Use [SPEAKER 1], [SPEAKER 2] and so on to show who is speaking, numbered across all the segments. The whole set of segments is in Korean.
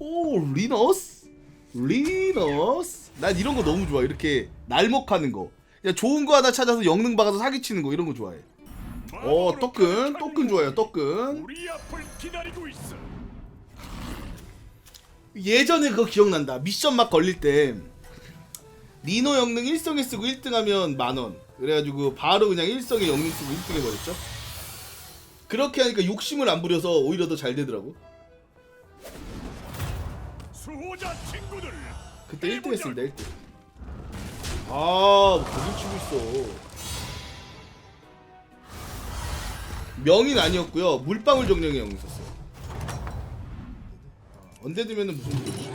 [SPEAKER 1] 오 리너스? 리너스? 난 이런 거 너무 좋아 이렇게 날먹하는 거. 그냥 좋은 거 하나 찾아서 영능 박아서 사기치는 거 이런 거 좋아해. 어 떡근 떡근 좋아요 떡근. 예전에 그거 기억난다. 미션 막 걸릴 때 리노 영능 1성에 쓰고 1등 하면 만원. 그래가지고 바로 그냥 1성에 영능 쓰고 1등 해버렸죠? 그렇게 하니까 욕심을 안 부려서 오히려 더 잘 되더라고
[SPEAKER 2] 친구들.
[SPEAKER 1] 그때 1등 했습니다 1등 아 거길 치고 있어 명인 아니었고요 물방울 정령이 형 있었어요 언제 되면은 무슨 소리지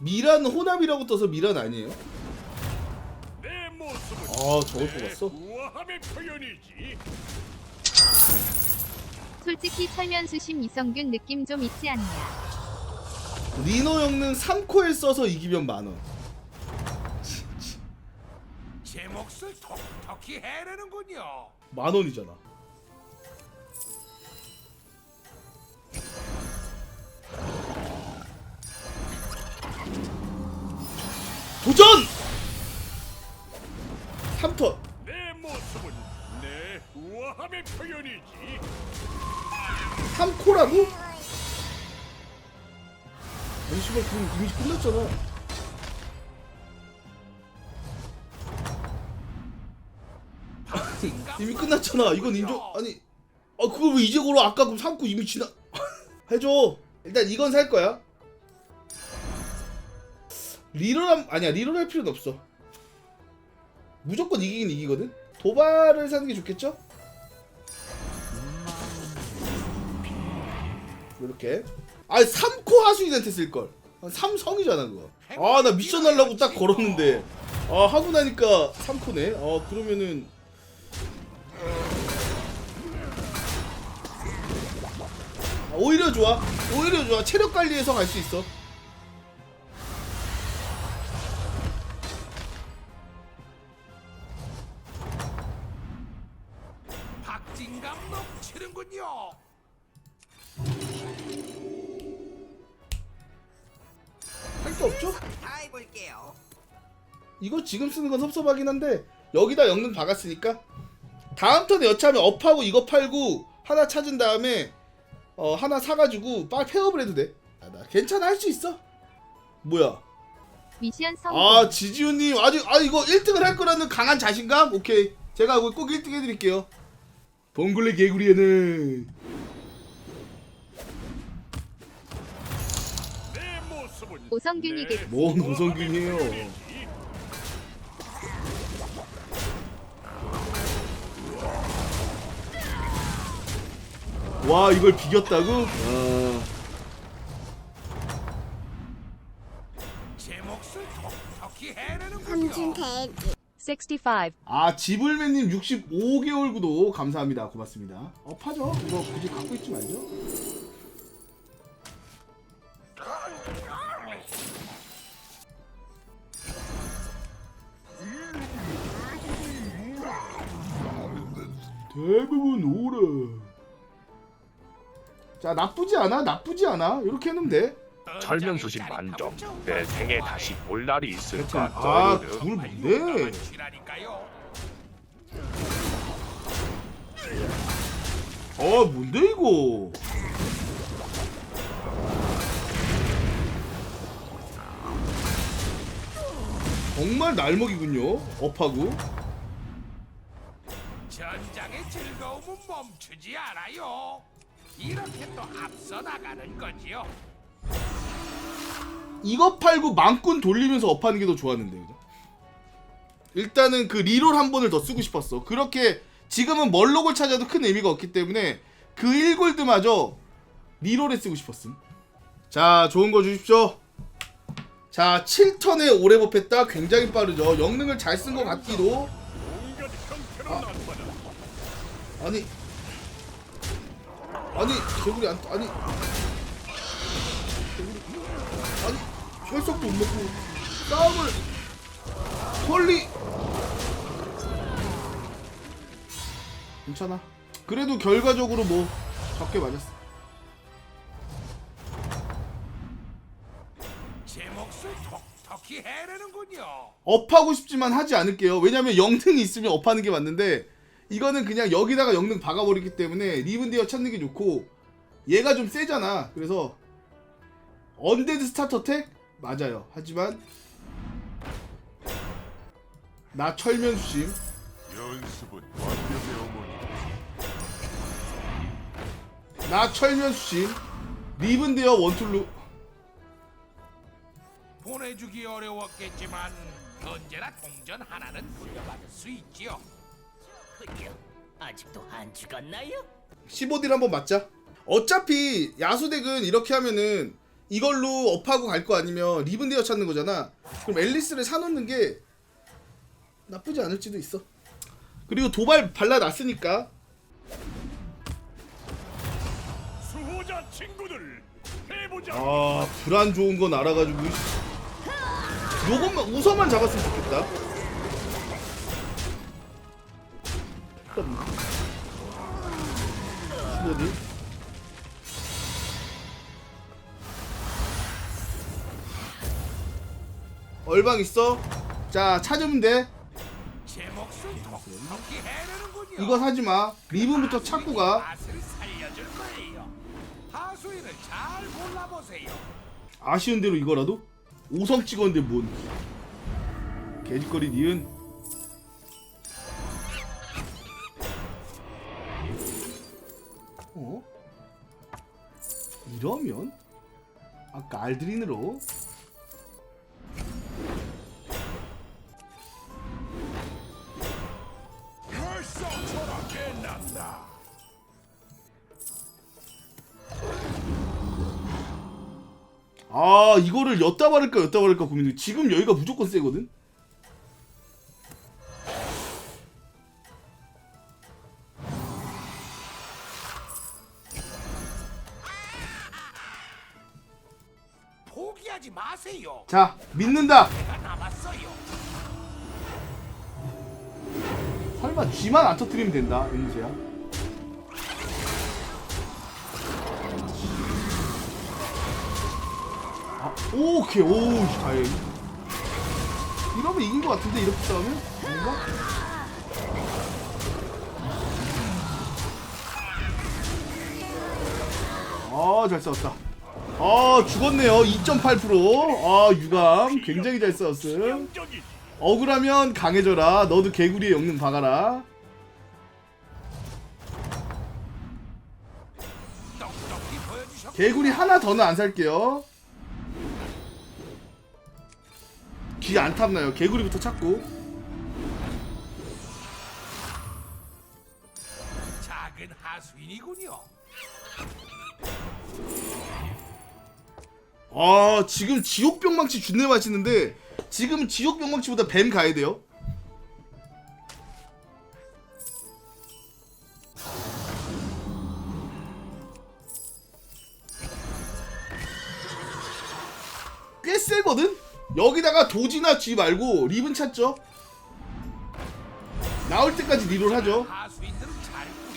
[SPEAKER 1] 미란 호남이라고 떠서 미란 아니에요?
[SPEAKER 2] 내 모습은
[SPEAKER 1] 아 저걸
[SPEAKER 2] 내
[SPEAKER 1] 뽑았어?
[SPEAKER 2] 우아함의 표현이지.
[SPEAKER 3] 솔직히 철면 수심 이성균 느낌 좀 있지 않냐.
[SPEAKER 1] 리노 형는 3코에 써서 이기면 만원
[SPEAKER 4] 제 몫을 톡톡히 해내는군요.
[SPEAKER 1] 만원이잖아 도전! 3턴
[SPEAKER 2] 내 모습은 내 우아함의 표현이지.
[SPEAKER 1] 3코라고? 아니 씨발 그럼 이미 끝났잖아. 이미 끝났잖아. 이건 인정 아니 아 그걸 왜 이제 걸어? 아까 그럼 3코 이미 지나 해줘. 일단 이건 살 거야. 리롤함 아니야 리롤 할 필요는 없어. 무조건 이기긴 이기거든? 도발을 사는 게 좋겠죠? 이렇게 아 3코 하수인한테 쓸걸. 3성이잖아 그거. 아 나 미션 하려고 딱 걸었는데. 아 하고 나니까 3코네. 아 그러면은. 아, 오히려 좋아. 오히려 좋아. 체력 관리해서 갈 수 있어 지금 쓰는 건 섭섭하긴 한데 여기다 영능 박았으니까 다음 턴에 여차하면 업하고 이거 팔고 하나 찾은 다음에 어 하나 사가지고 빨리 폐업을 해도 돼. 아, 나 괜찮아 할 수 있어. 뭐야?
[SPEAKER 3] 미션 성공.
[SPEAKER 1] 아 지지훈님 아직 아 이거 1등을 할 거라는 강한 자신감? 오케이 제가 꼭 1등 해드릴게요. 봉글레 개구리에는
[SPEAKER 2] 내 모습은
[SPEAKER 3] 오성균이
[SPEAKER 2] 내
[SPEAKER 3] 됐지.
[SPEAKER 1] 뭔 오성균이에요. 와 이걸 비겼다고? 아.
[SPEAKER 4] 제 몫을 톡톡히 해내는군요.
[SPEAKER 5] 삼촌 돼지
[SPEAKER 6] 65.
[SPEAKER 1] 아 지불맨님 65개월 구독 감사합니다 고맙습니다 어 파죠 이거 굳이 갖고 있지 말죠 대부분 오래 자 나쁘지 않아 나쁘지 않아 이렇게 해놓으면 돼
[SPEAKER 7] 철면수신 만점 내 생에 다시 올 날이 있을까
[SPEAKER 1] 아
[SPEAKER 7] 떠르르.
[SPEAKER 1] 둘 뭔데. 아 뭔데 이거 정말 날먹이군요 업하고
[SPEAKER 4] 전장의 즐거움은 멈추지 않아요. 이렇게 또 앞서 나가는 거지요.
[SPEAKER 1] 이거 팔고 망꾼 돌리면서 업하는 게 더 좋았는데 그죠? 일단은 그 리롤 한 번을 더 쓰고 싶었어. 그렇게 지금은 멀록을 찾아도 큰 의미가 없기 때문에 그 1골드마저 리롤에 쓰고 싶었음. 자 좋은 거 주십시오. 자 7턴에 오래 법했다. 굉장히 빠르죠. 영능을 잘 쓴 것 같기도.
[SPEAKER 2] 나타나.
[SPEAKER 1] 아니 아니 개구리 안 아니 개구리 아니 혈석도 못 먹고 싸움을 헐리 괜찮아 그래도 결과적으로 뭐 적게 맞았어
[SPEAKER 4] 제 몫을 톡톡히 해내는군요.
[SPEAKER 1] 업하고 싶지만 하지 않을게요. 왜냐면 영능이 있으면 업하는 게 맞는데 이거는 그냥 여기다가 영능 박아버리기 때문에 리븐데어 찾는 게 좋고 얘가 좀 세잖아. 그래서 언데드 스타터텍 맞아요. 하지만 나 철면 수심
[SPEAKER 2] 연습은 완벽의 어머니.
[SPEAKER 1] 나 철면 수심 리븐데어 원툴루
[SPEAKER 4] 보내주기 어려웠겠지만 언제나 동전 하나는 돌려받을 수 있지요.
[SPEAKER 5] 흑여 아직도 안 죽었나요?
[SPEAKER 1] 15딜 한번 맞자. 어차피 야수덱은 이렇게 하면은 이걸로 업하고 갈 거 아니면 리븐데어 찾는 거잖아. 그럼 앨리스를 사놓는 게 나쁘지 않을지도 있어. 그리고 도발 발라놨으니까
[SPEAKER 2] 수호자 친구들 해보자.
[SPEAKER 1] 아 불안 좋은 건 알아가지고 요것만 우서만 잡았으면 좋겠다. 어디? 얼방 있어? 자 찾으면 돼. 이거 사지 마. 리븐부터 찾고 가. 아쉬운 대로 이거라도 5성 찍었는데 뭔 개짓거리 니은 어? 이러면 아까 알드린으로. 아 이거를 엿다 바를까 엿다 바를까 고민돼 지금 여기가 무조건 세거든
[SPEAKER 4] 포기하지 마세요.
[SPEAKER 1] 자 믿는다
[SPEAKER 4] 내가 남았어요.
[SPEAKER 1] 설마 쥐만 안 터뜨리면 된다 은지야 아, 오케이 오우 다행 이러면 이긴 것 같은데 이렇게 싸우면 아닌가? 아 잘 싸웠다 아 죽었네요 2.8%아 유감 굉장히 잘 싸웠음. 억울하면 강해져라. 너도 개구리의 영능 박아라. 개구리 하나 더는 안 살게요. 귀 안 탐나요. 개구리부터 찾고.
[SPEAKER 4] 작은 하수인이군요.
[SPEAKER 1] 아 지금 지옥 병망치 준내 맛있는데 지금 지옥 병망치보다 뱀 가야 돼요. 꽤 세거든? 여기다가 도지나 쥐 말고 리븐 찾죠? 나올 때까지 리롤 하죠.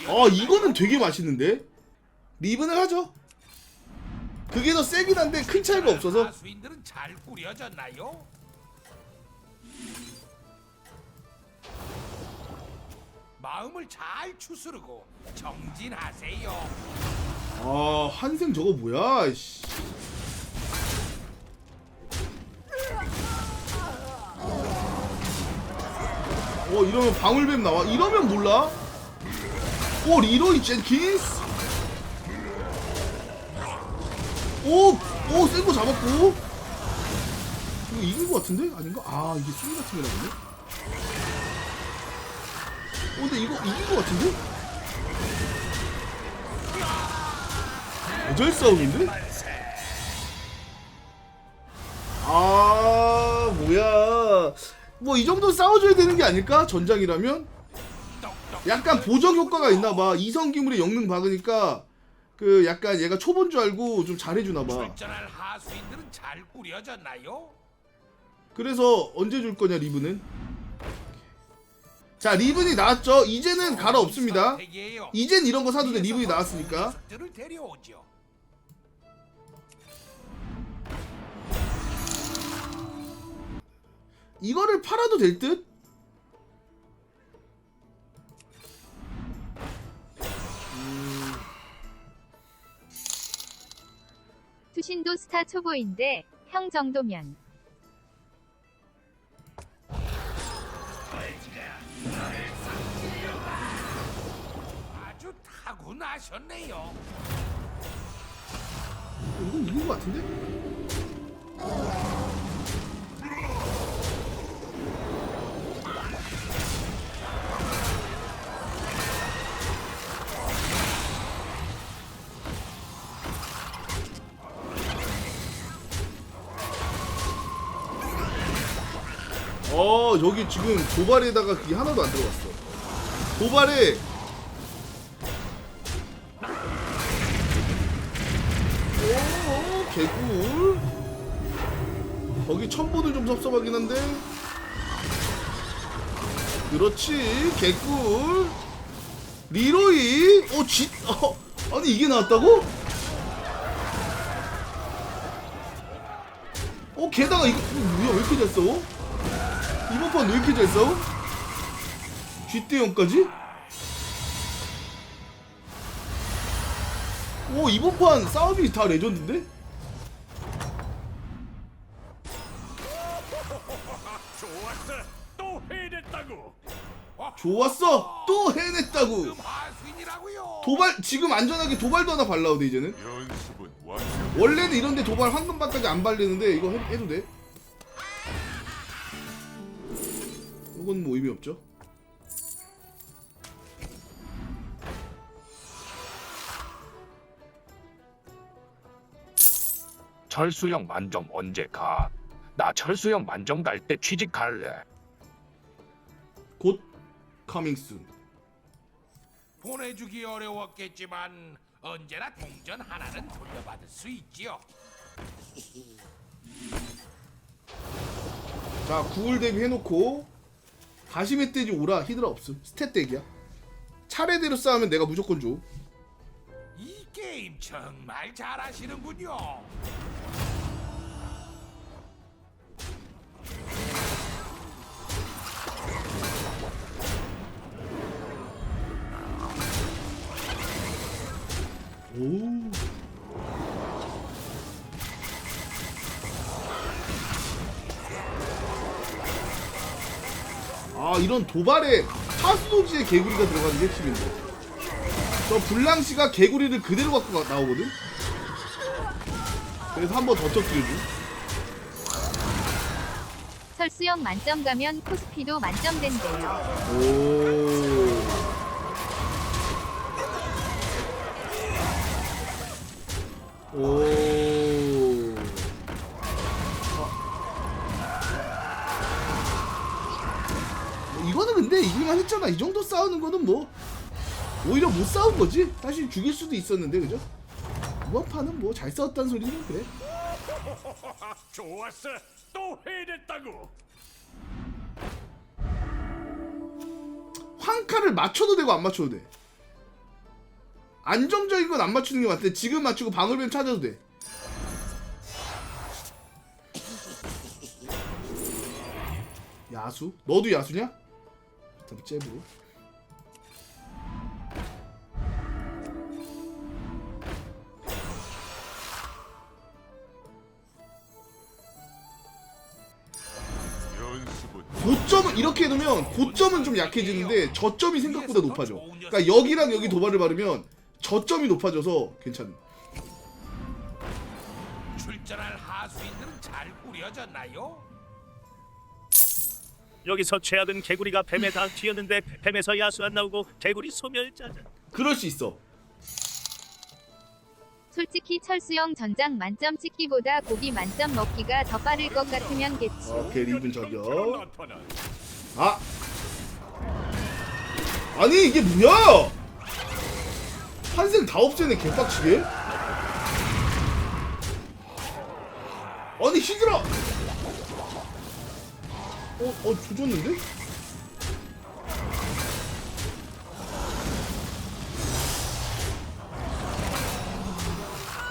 [SPEAKER 4] 꾸려.
[SPEAKER 1] 아 이거는 되게 맛있는데? 리븐을 하죠. 그게 더 세긴 한데 큰 차이가 없어서
[SPEAKER 4] 하수인들은 잘 꾸려졌나요? 마음을 잘 추스르고 정진하세요.
[SPEAKER 1] 아 한생 저거 뭐야 씨. 어 이러면 방울뱀 나와 이러면 몰라 오 리로이 젠킨스 오 오 센거 잡았고. 이거 이긴 거 같은데? 아닌가? 아 이게 수위 같은 거나 보네. 어 근데 이거 이긴 거 같은데? 어절 싸움인데? 아 뭐야. 뭐 이 정도 싸워줘야 되는 게 아닐까? 전장이라면? 약간 보정 효과가 있나봐. 이성기물에 영능 박으니까 그 약간 얘가 초본 줄 알고 좀 잘해주나 봐
[SPEAKER 4] 출전할 하수인들은 잘 꾸려졌나요?
[SPEAKER 1] 그래서 언제 줄 거냐 리브는 자 리븐이 나왔죠 이제는 가라 없습니다
[SPEAKER 4] 선택이에요.
[SPEAKER 1] 이젠 이런 거 사도 돼 리븐이 나왔으니까
[SPEAKER 4] 녀석들을 데려오죠.
[SPEAKER 1] 이거를 팔아도 될 듯?
[SPEAKER 3] 투신도 스타 초보인데 형 정도면
[SPEAKER 4] 아주 타고나셨네요.
[SPEAKER 1] 이건 이긴 것 같은데? 어 여기 지금 도발에다가 그게 하나도 안 들어갔어. 도발에 오 개꿀. 거기 첨보는 좀 섭섭하긴 한데. 그렇지 개꿀. 리로이? 어쥐 어, 아니 이게 나왔다고? 어 게다가 이거 이거 뭐야 왜 이렇게 잘 싸워? 이번 판 왜 이렇게 잘 싸워? 쥐대형까지? 오 이번 판 싸움이 다 레전드인데?
[SPEAKER 2] 좋았어. 또 해냈다고.
[SPEAKER 1] 좋았어 또 해냈다고
[SPEAKER 4] 지금 하수인이라고요.
[SPEAKER 1] 도발 지금 안전하게 도발도 하나 발라도 돼 이제는
[SPEAKER 2] 연습은 완료.
[SPEAKER 1] 원래는 이런데 도발 황금바까지 안 발리는데 이거 해, 해도 돼 이건 뭐 의미 없죠
[SPEAKER 7] 철수형 만점 언제 가? 나 철수형 만점 갈 때 취직할래.
[SPEAKER 1] 곧 커밍순
[SPEAKER 4] 보내주기 어려웠겠지만 언제나 동전 하나는 돌려받을 수 있지요.
[SPEAKER 1] 자 구글 대비 해놓고 다시 멧돼지 오라 히드라 없음 스탯 덱이야 차례대로 싸우면 내가 무조건 줘
[SPEAKER 4] 이 게임 정말 잘하시는군요.
[SPEAKER 1] 오. 아 이런 도발에 하수도지의 개구리가 들어가는 게 핵심인데 저 블랑시가 개구리를 그대로 갖고 가- 나오거든 그래서 한 번 더 터뜨려줘
[SPEAKER 3] 설수형 만점 가면 코스피도 만점 된대요.
[SPEAKER 1] 오 오. 근데 이길만 했잖아. 이 정도 싸우는 거는 뭐 오히려 못 싸운 거지. 사실 죽일 수도 있었는데 그죠? 이번 판은 뭐 잘 싸웠다는 소리는 그래.
[SPEAKER 2] 좋았어. 또 해냈다고.
[SPEAKER 1] 황카를 맞춰도 되고 안 맞춰도 돼. 안정적인 건 안 맞추는 게 맞대. 지금 맞추고 방울뱀 찾아도 돼. 야수? 너도 야수냐? 일단 잽으로.
[SPEAKER 2] 연습은
[SPEAKER 1] 고점은 이렇게 해놓으면 고점은 좀 약해지는데 저점이 생각보다 높아져. 그러니까 여기랑 여기 도발을 바르면 저점이 높아져서 괜찮아.
[SPEAKER 4] 출전할 하수인들은 잘 꾸려졌나요?
[SPEAKER 6] 여기서 최악은 개구리가 뱀에 다 튀었는데 뱀에서 야수 안 나오고 개구리 소멸자자.
[SPEAKER 1] 그럴 수 있어.
[SPEAKER 3] 솔직히 철수형 전장 만점 찍기보다 고기 만점 먹기가 더 빠를 것 같으면 겠지.
[SPEAKER 1] 오케이 리븐 저격. 아 아니 이게 뭐야 환생 다 없애네 개빡치게 아니 히드라 어? 어 조졌는데?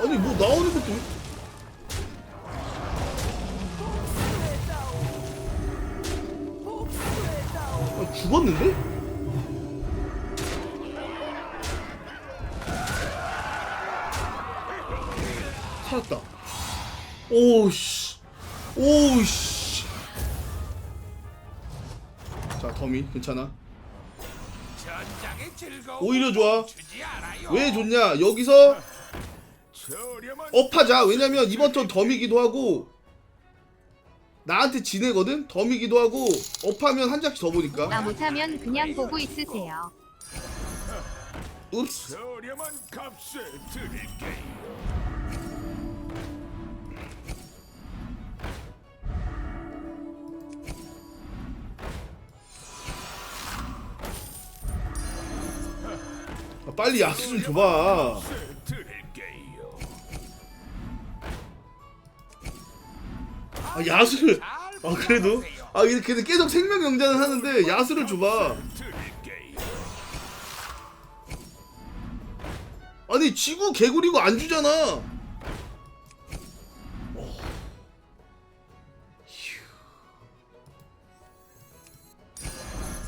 [SPEAKER 1] 아니 뭐 나오는 것도 죽었는데? 살았다. 오우씨. 오우씨. 자, 더미 괜찮아. 오히려 좋아. 왜 좋냐? 여기서 업하자. 왜냐면 이번 턴 덤이기도 하고 나한테 지내거든. 덤이기도 하고 업하면 한 장씩 더 보니까.
[SPEAKER 3] 아 못하면 그냥 보고 있으세요.
[SPEAKER 1] 읍스. 빨리 야수 좀 줘봐. 아, 야수를. 잘아 그래도. 아 이렇게 계속 생명 영자는 하는데 야수를 줘봐. 아니 지구 개구리고 안 주잖아.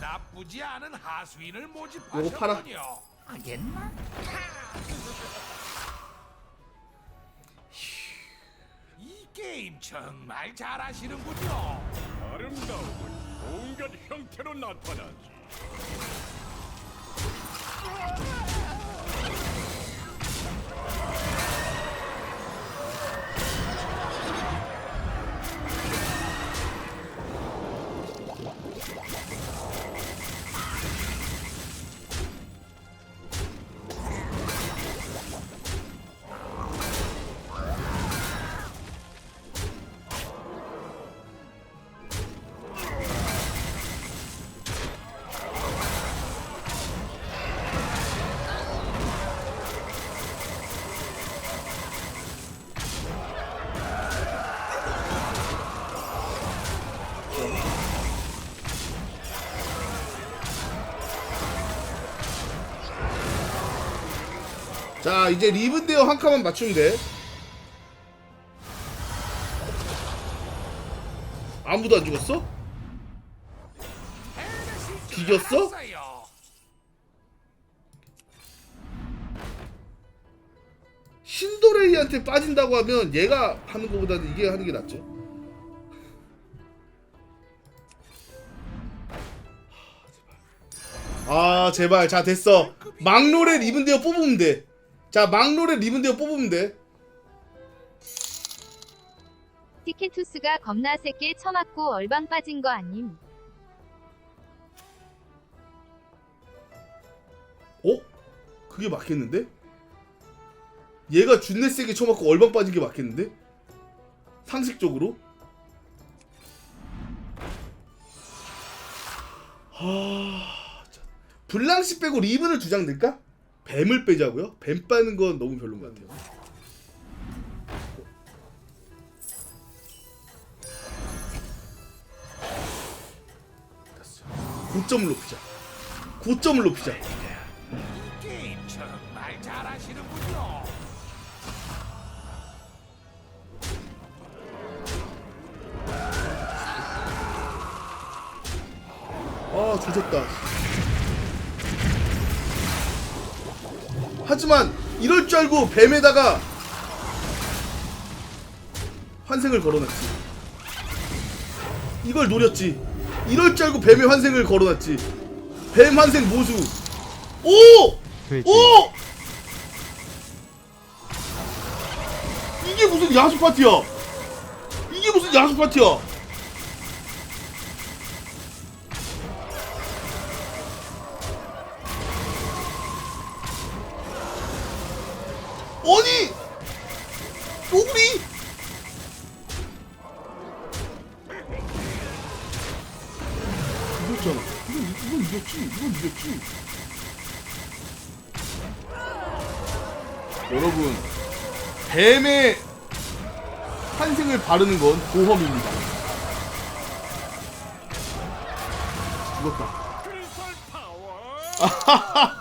[SPEAKER 4] 나쁘지 않은 하수인을. 모집하셨군요.
[SPEAKER 5] 하겠나?
[SPEAKER 4] 이 게임 정말 잘하시는군요.
[SPEAKER 2] 아름다운 온갖 형태로 나타나지.
[SPEAKER 1] 자 이제 리븐데어 한 칸만 맞추면 돼. 아무도 안 죽었어?
[SPEAKER 4] 알았어요.
[SPEAKER 1] 신도레이한테 빠진다고 하면 얘가 하는 것보다는 이게 하는 게 낫죠. 아 제발 자 됐어 막롤에 리븐데어 뽑으면 돼 자 막롤에 리븐데어 뽑으면 돼
[SPEAKER 3] 티켓투스가 겁나 새끼 처맞고 얼방 빠진 거 아님.
[SPEAKER 1] 어? 그게 맞겠는데? 얘가 준내 세게 쳐맞고 얼방 빠진 게 맞겠는데? 상식적으로? 하... 자, 블랑시 빼고 리븐을 두 장 넣을까? 뱀을 빼자고요? 뱀 빠는 건 너무 별로인 것 같아요. 고점을 높이자. 고점을 높이자. 아 조졌다 하지만 이럴 줄 알고 뱀에다가 환생을 걸어놨지. 이걸 노렸지. 이럴 줄 알고 뱀의 환생을 걸어놨지. 뱀 환생 모수 오! 오! 이게 무슨 야수 파티야? 이게 무슨 야수 파티야 아니 노구리 이겼잖아. 이건, 이건 이겼지 이건 이겼지. 여러분 뱀의 환생을 바르는 건 보험입니다. 죽었다.
[SPEAKER 3] 상대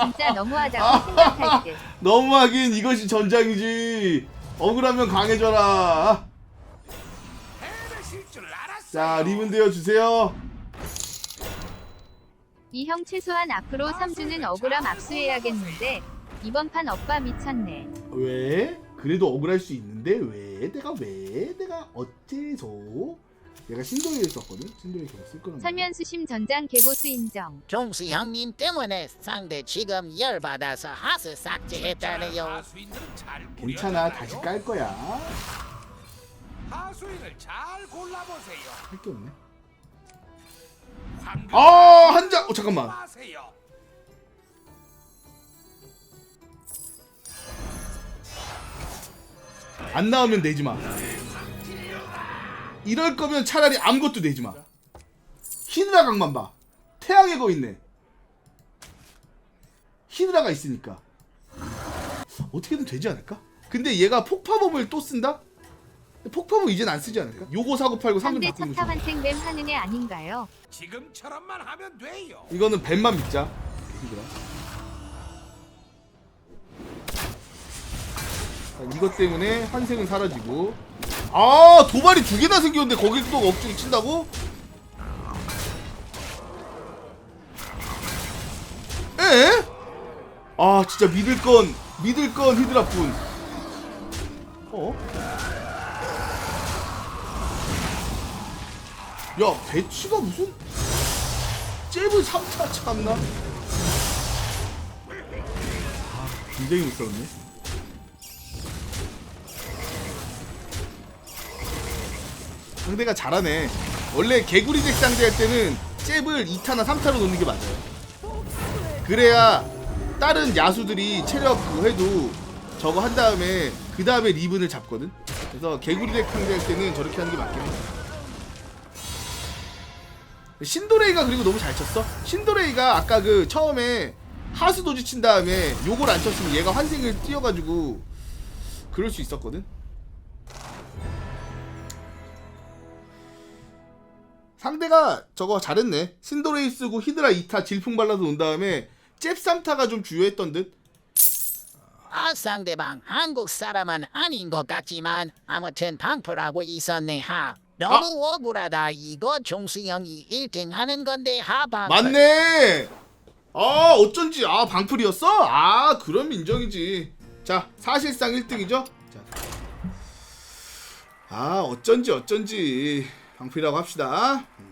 [SPEAKER 3] 진짜 너무하다고 생각할 듯.
[SPEAKER 1] 너무하긴 이것이 전장이지 억울하면 강해져라. 자 리븐 되어 주세요
[SPEAKER 3] 이 형 최소한 앞으로 3주는 억울함 압수해야겠는데 이번 판 오빠 미쳤네.
[SPEAKER 1] 왜? 그래도 억울할 수 있는데 왜? 내가 왜? 내가 어째서? 내가 신도리를 썼거든? 신도리 계속 쓸 거란 말이야.
[SPEAKER 3] 설면수 심 전장 개보수 인정.
[SPEAKER 5] 종수 형님 때문에 상대 지금 열받아서 하스 삭제했다네요.
[SPEAKER 4] 하수인들은 잘
[SPEAKER 1] 괜찮아? 다시 깔 거야
[SPEAKER 4] 하수인을 잘 골라보세요.
[SPEAKER 1] 할게 없네
[SPEAKER 4] 황금
[SPEAKER 1] 아 한장 어, 잠깐만
[SPEAKER 4] 마세요.
[SPEAKER 1] 안 나오면 내지 마 이럴 거면 차라리 아무것도 내지 마 히드라 각만 봐 태양의 거 있네 히드라가 있으니까 어떻게든 되지 않을까? 근데 얘가 폭파범을 또 쓴다? 폭파범 이젠 안 쓰지 않을까? 요거 사고 팔고 상금
[SPEAKER 3] 상대
[SPEAKER 1] 바꾸는
[SPEAKER 3] 첫타
[SPEAKER 1] 거
[SPEAKER 3] 환생뱀 하는 애 아닌가요?
[SPEAKER 4] 지금처럼만 하면 돼요.
[SPEAKER 1] 이거는 뱀만 믿자 히드라 이것 때문에 환생은 사라지고 아 도발이 두 개나 생겼는데 거길 또 억지로 친다고? 에? 아 진짜 믿을 건 믿을 건 히드라뿐 어? 야 배치가 무슨 잽을 3차 참나? 아 굉장히 무서웠네 상대가 잘하네. 원래 개구리 덱 상대할 때는 잽을 2타나 3타로 놓는 게 맞아요. 그래야 다른 야수들이 체력 그거 해도 저거 한 다음에 그 다음에 리븐을 잡거든. 그래서 개구리 덱 상대할 때는 저렇게 하는 게 맞긴 해. 신도레이가 그리고 너무 잘 쳤어. 신도레이가 아까 그 처음에 하수 도지 친 다음에 요걸 안 쳤으면 얘가 환생을 띄어가지고 그럴 수 있었거든. 상대가 저거 잘했네. 신도레이 쓰고 히드라 2타 질풍 발라서 놓은 다음에 잽 3타가 좀 주요했던 듯.
[SPEAKER 5] 아 상대방 한국 사람은 아닌 것 같지만 아무튼 방풀하고 있었네 하. 너무 억울하다 이거 종수 형이 1등 하는 건데 하방.
[SPEAKER 1] 맞네. 아 어쩐지 아 방풀이었어? 아 그럼 인정이지. 자 사실상 1등이죠. 자. 아 어쩐지 어쩐지 방풀이라고 합시다. 음.